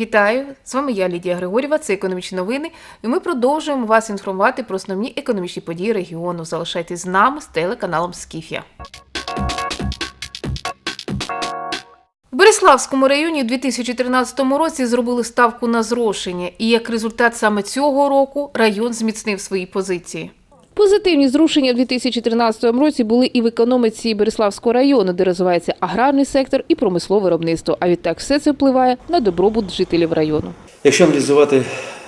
Вітаю! З вами я, Лідія Григорєва, це економічні новини, і ми продовжуємо вас інформувати про основні економічні події регіону. Залишайтесь з нами з телеканалом Скіфія. В Береславському районі у 2013 році зробили ставку на зрошення, і як результат саме цього року район зміцнив свої позиції. Позитивні зрушення у 2013 році були і в економіці Береславського району, де розвивається аграрний сектор і промислове виробництво. А відтак все це впливає на добробут жителів району. Якщо аналізувати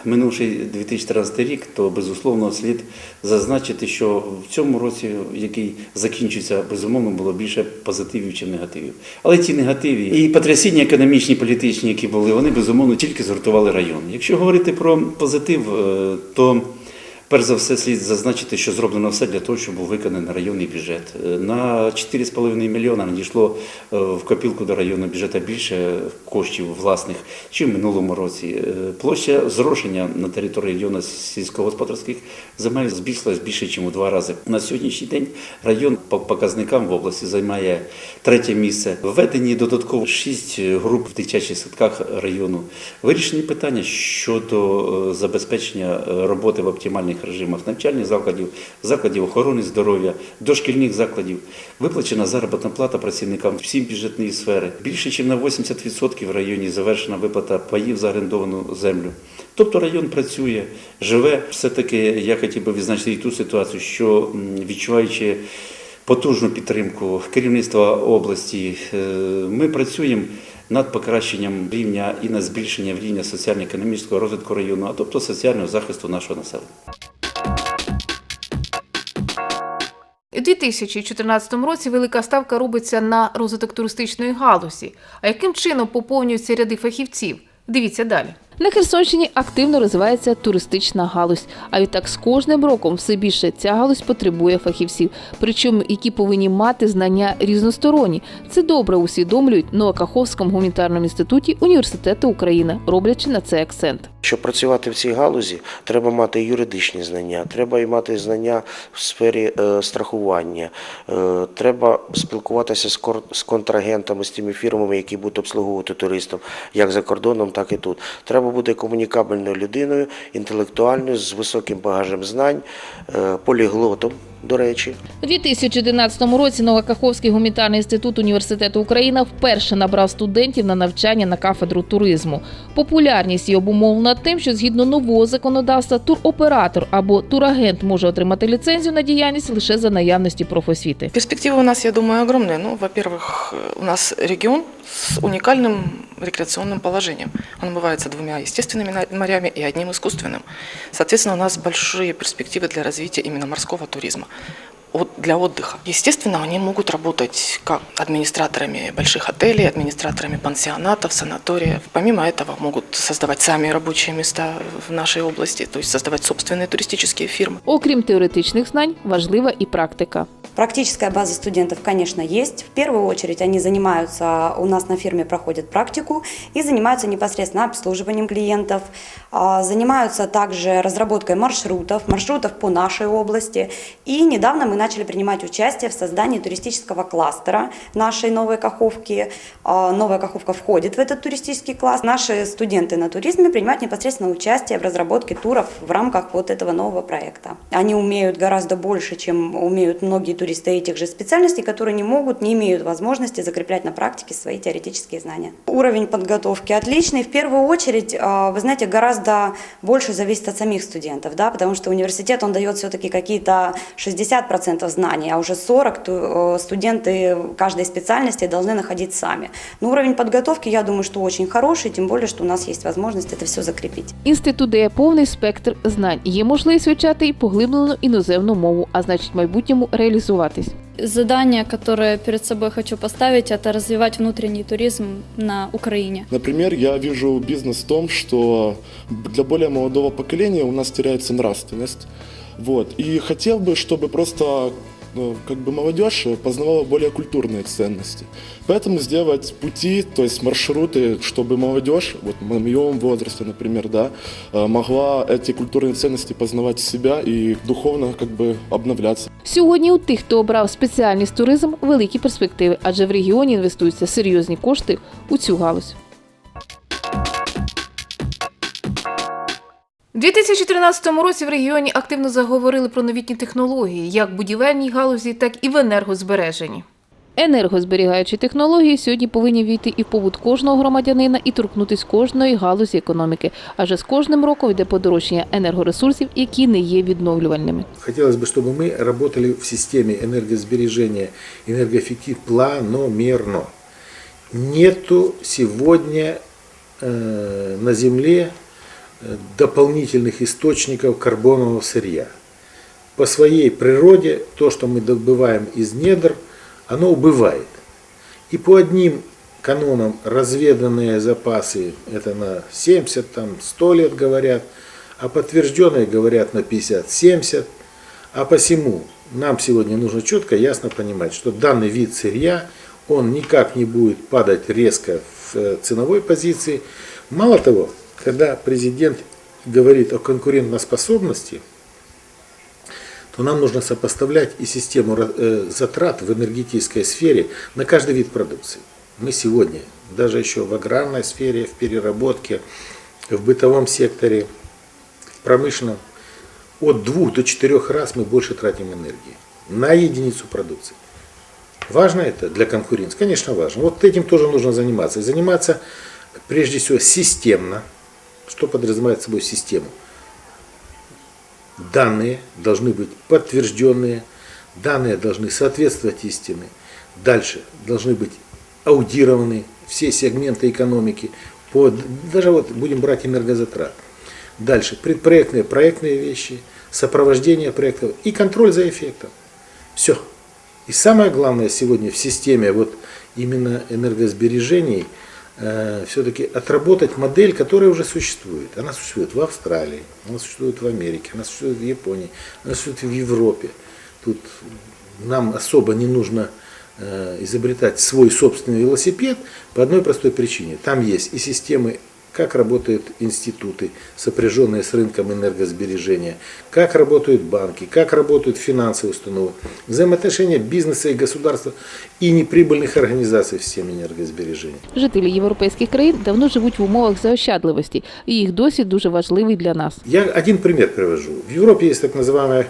минувший 2014 рік, то безусловно слід зазначити, що в цьому році, який закінчується, безумовно було більше позитивів, ніж негативів. Але ті негативи і потрясіння економічні, політичні, які були, вони безумовно тільки згуртували район. Якщо говорити про позитив, е, то Перш за все, слід зазначити, що зроблено все для того, щоб був виконаний районний бюджет. Е, На 4,5 мільйона надійшло е, в копілку до районного бюджету більше коштів власних, ніж в минулому році. Е, Площа зрошення на території району сільськогосподарських земель збільшилась більше, ніж у два рази. На сьогоднішній день район по показникам в області займає третє місце. Введені додатково шість груп в дитячих садках району. Вирішені питання щодо забезпечення роботи в оптимальних режимах навчальних закладів, закладів охорони здоров'я, дошкільних закладів. Виплачена заробітна плата працівникам всім бюджетної сфери. Більше ніж на 80% в районі завершена виплата паїв за орендовану землю. Тобто район працює, живе. Все-таки я хотів би відзначити ту ситуацію, що відчуваючи потужну підтримку керівництва області, е, ми працюємо над покращенням рівня і на збільшенням рівня соціально-економічного розвитку району, а тобто соціального захисту нашого населення. У 2014 році велика ставка робиться на розвиток туристичної галузі. А яким чином поповнюються ряди фахівців? Дивіться далі. На Херсонщині активно розвивається туристична галузь. А відтак з кожним роком все більше ця галузь потребує фахівців, причому які повинні мати знання різносторонні. Це добре усвідомлюють на Каховському гуманітарному інституті університету України, роблячи на це акцент. Щоб працювати в цій галузі, треба мати юридичні знання, треба і мати знання в сфері е, страхування, е, треба спілкуватися з контрагентами, з тими фірмами, які будуть обслуговувати туристів, як за кордоном, так і тут. Треба бути комунікабельною людиною, інтелектуальною, з високим багажем знань, е, поліглотом, до речі. У 2011 році Новокаховський гуманітарний інститут університету України вперше набрав студентів на навчання на кафедру туризму. Популярність її обумовлена тим, що згідно нового законодавства туроператор або турагент може отримати ліцензію на діяльність лише за наявності профосвіти. Перспективы у нас, я думаю, огромные. Ну, во-первых, э, у нас регион с уникальным рекреационным положением. Он омывается двумя естественными морями и одним искусственным. Соответственно, у нас большие перспективы для развития именно морского туризма для отдыха. Естественно, они могут работать как администраторами больших отелей, администраторами пансионатов, санаториев. Помимо этого, могут создавать сами рабочие места в нашей области, то есть создавать собственные туристические фирмы. Окрім теоретичних знань, важлива і практика. Практическая база студентов, конечно, есть. В первую очередь они занимаются, у нас на фирме проходят практику и занимаются непосредственно обслуживанием клиентов, а, занимаются также разработкой маршрутов, маршрутов по нашей области. И недавно мы начали принимать участие в создании туристического кластера нашей Новой Каховки. А, Новая Каховка входит в этот туристический класс. Наши студенты на туризме принимают непосредственно участие в разработке туров в рамках вот этого нового проекта. Они умеют гораздо больше, чем умеют многие туристы этих же специальностей, которые не могут, не имеют возможности закреплять на практике свои теоретические знания. Уровень подготовки отличный. В первую очередь, а, вы знаете, гораздо больше зависит от самих студентов, да, потому что университет, он дает все-таки какие-то 60% знаний, а уже 40 ту- э, студенты каждой специальности должны находить сами. Но уровень подготовки, я думаю, что очень хороший, тем более, что у нас есть возможность это все закрепить. Інститут дає повний спектр знань. Є можливість вивчати і поглиблену іноземну мову, а значить, в майбутньому реалізуватись. Задание, которое перед собой хочу поставить, это развивать внутренний туризм на Украине. Например, я вижу бизнес в том, что для более молодого поколения у нас теряется нравственность. Вот. И хотел бы, чтобы просто ну, как бы молодежь познавала более культурные ценности. Поэтому сделать пути, то есть маршруты, чтобы молодежь, вот в моем возрасте, например, да, э, могла эти культурные ценности познавать в себя и духовно как бы обновляться. Сьогодні у тих, хто обрав спеціальність туризм, великі перспективи, адже в регіоні інвестуються серйозні кошти у цю галузь. 2013 році в регіоні активно заговорили про новітні технології, як в будівельній галузі, так і в енергозбереженні. Енергозберігаючі технології сьогодні повинні війти і в побут кожного громадянина і торкнутись кожної галузі економіки. Адже з кожним роком йде подорожчання енергоресурсів, які не є відновлювальними. Хотелось бы, чтобы мы работали в системе энергосбережения, энергоэффектив планомерно. Нету сегодня э, на Земле э, дополнительных источников карбонового сырья. По своей природе то, что мы добываем из недр, оно убывает. И по одним канонам разведанные запасы, это на 70, там, 100 лет говорят, а подтвержденные говорят на 50-70. А посему нам сегодня нужно четко, ясно понимать, что данный вид сырья, он никак не будет падать резко в э, ценовой позиции. Мало того, когда президент говорит о конкурентоспособности, то нам нужно сопоставлять и систему э, затрат в энергетической сфере на каждый вид продукции. Мы сегодня, даже еще в аграрной сфере, в переработке, в бытовом секторе, в промышленном, от двух до четырех раз мы больше тратим энергии на единицу продукции. Важно это для конкуренции? Конечно, важно. Вот этим тоже нужно заниматься. И заниматься прежде всего системно. Что подразумевает собой систему? Данные должны быть подтвержденные, данные должны соответствовать истине. Дальше должны быть аудированы все сегменты экономики. По, даже вот будем брать энергозатрат. Дальше предпроектные, проектные вещи, сопровождение проектов и контроль за эффектом. Все. И самое главное сегодня в системе вот именно энергосбережений э, все-таки отработать модель, которая уже существует. Она существует в Австралии, она существует в Америке, она существует в Японии, она существует в Европе. Тут нам особо не нужно э, изобретать свой собственный велосипед по одной простой причине. Там есть и системы как работают институты, сопряженные с рынком энергосбережения, как работают банки, как работают финансовые установы, взаимоотношения бизнеса и государства и неприбыльных организаций в системе энергосбережения. Жителі європейських країн давно живуть в умовах заощадливості, і їх досвід дуже важливий для нас. Я один пример привожу. В Европе есть так называемая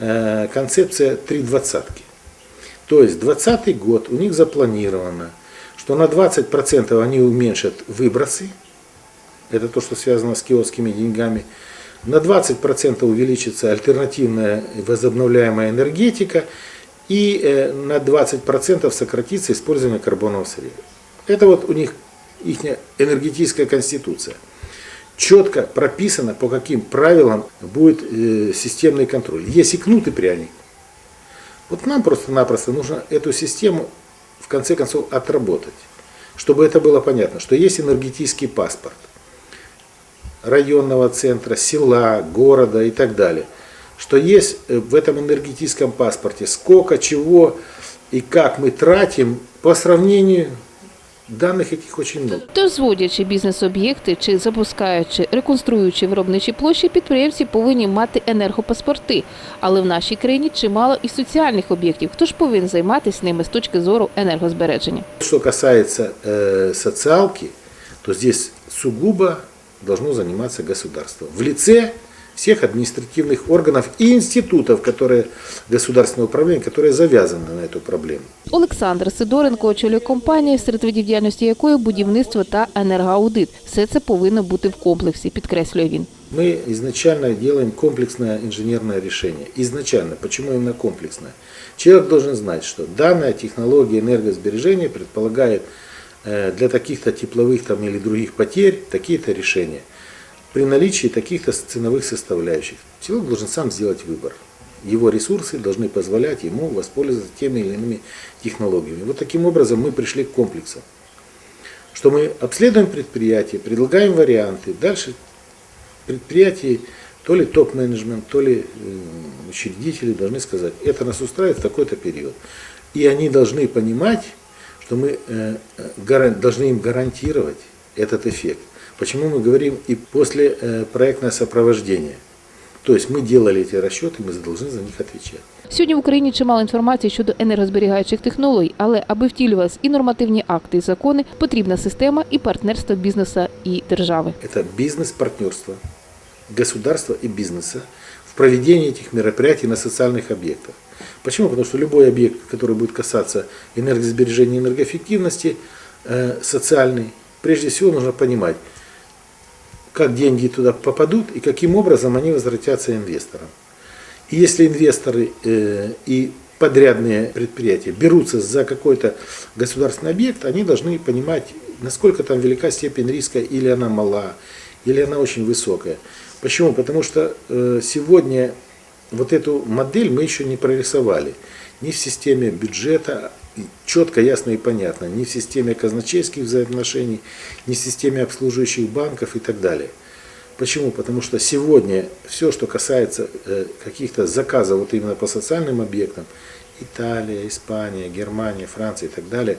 э, концепция три двадцатки. То есть 20 год у них запланировано, что на 20% они уменьшат выбросы, это то, что связано с киотскими деньгами, на 20% увеличится альтернативная возобновляемая энергетика и э, на 20% сократится использование карбонового сырья. Это вот у них их энергетическая конституция. Четко прописано, по каким правилам будет э, системный контроль. Есть и кнут, и пряник. Вот нам просто-напросто нужно эту систему в конце концов отработать, чтобы это было понятно, что есть энергетический паспорт районного центра, села, города и так далее. Что есть э, в этом энергетическом паспорте сколько, чего и как мы тратим по сравнению данных этих очень много. Тож, зводячи бізнес-об'єкти чи запускаючи, реконструюючи виробничі площі, підприємці повинні мати енергопаспорти. Але в нашій країні чимало і соціальних об'єктів. Хто ж повинен займатися ними з точки зору енергозбереження? Что касается э, социалки, то здесь сугубо должно заниматься государство. В лице всех административных органов и институтов, которые, государственного управления, которые завязаны на эту проблему. Олександр Сидоренко очолює компанію, серед видів діяльності якої будівництво та енергоаудит. Все це повинно бути в комплексі, підкреслює він. Мы изначально делаем комплексное инженерное решение. Изначально. Почему именно комплексное? Человек должен знать, что данная технология энергосбережения предполагает э, для таких-то тепловых там, или других потерь такие-то решения. При наличии таких-то ценовых составляющих. Человек должен сам сделать выбор. Его ресурсы должны позволять ему воспользоваться теми или иными технологиями. Вот таким образом мы пришли к комплексу. Что мы обследуем предприятие, предлагаем варианты. Дальше предприятий, то ли топ-менеджмент, то ли э, учредители должны сказать, это нас устраивает в такой-то период. И они должны понимать, что мы э, э, гаран- должны им гарантировать этот эффект. Почему мы говорим и после э, проектное сопровождение. То есть мы делали эти расчеты, мы должны за них отвечать. Сьогодні в Україні чимало інформації щодо енергозберігаючих технологій, але аби втілювалися і нормативні акти, і закони, потрібна система і партнерство бізнесу і держави. Это бизнес-партнерство. государства и бизнеса в проведении этих мероприятий на социальных объектах. Почему? Потому что любой объект, который будет касаться энергосбережения энергоэффективности, э, социальный, прежде всего нужно понимать, как деньги туда попадут и каким образом они возвратятся инвесторам. И если инвесторы э, и подрядные предприятия берутся за какой-то государственный объект, они должны понимать, насколько там велика степень риска, или она мала, или она очень высокая. Почему? Потому что э, сегодня вот эту модель мы еще не прорисовали. Ни в системе бюджета, четко, ясно и понятно, ни в системе казначейских взаимоотношений, ни в системе обслуживающих банков и так далее. Почему? Потому что сегодня все, что касается э, каких-то заказов вот именно по социальным объектам, Италия, Испания, Германия, Франция и так далее,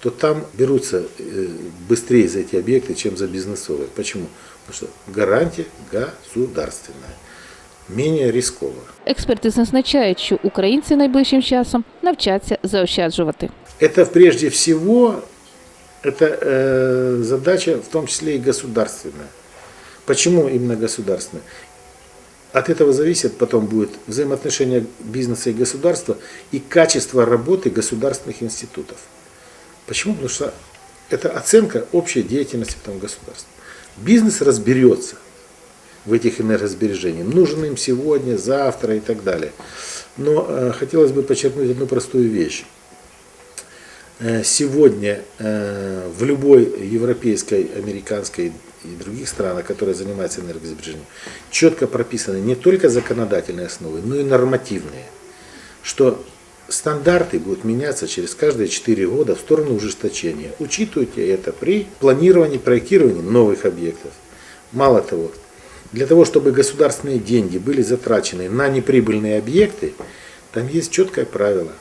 то там берутся э, быстрее за эти объекты, чем за бизнесовые. Почему? Потому что гарантия государственная, менее рисково. Експерти зазначають, що українці найближчим часом навчаться заощаджувати. Это прежде всего это э, задача, в том числе и государственная. Почему именно государственная? От этого зависит потом будет взаимоотношение бизнеса и государства и качество работы государственных институтов. Почему? Потому что это оценка общей деятельности там государства. Бизнес разберется в этих энергосбережениях, нужен им сегодня, завтра и так далее. Но э, хотелось бы подчеркнуть одну простую вещь. Э, Сегодня э, в любой европейской, американской и других странах, которые занимаются энергосбережением, четко прописаны не только законодательные основы, но и нормативные, что стандарты будут меняться через каждые 4 года в сторону ужесточения. Учитывайте это при планировании, проектировании новых объектов. Мало того, для того, чтобы государственные деньги были затрачены на неприбыльные объекты, там есть четкое правило,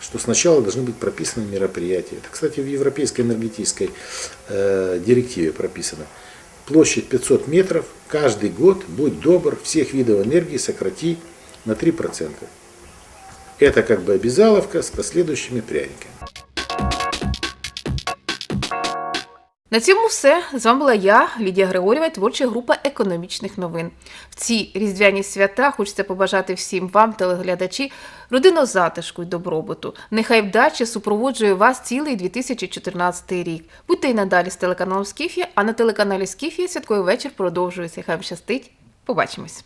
что сначала должны быть прописаны мероприятия. Это, кстати, в Европейской энергетической э, директиве прописано. Площадь 500 метров, каждый год, будь добр, всех видов энергии сократи на 3%. Это как бы обязаловка с последующими пряниками. На цьому все. З вами була я, Лідія Григорєва, творча група економічних новин. В ці різдвяні свята хочеться побажати всім вам, телеглядачі, родинного затишку й добробуту. Нехай вдача супроводжує вас цілий 2014 рік. Будьте й надалі з телеканалом Скіфія, а на телеканалі Скіфія святковий вечір продовжується. Хай щастить. Побачимось.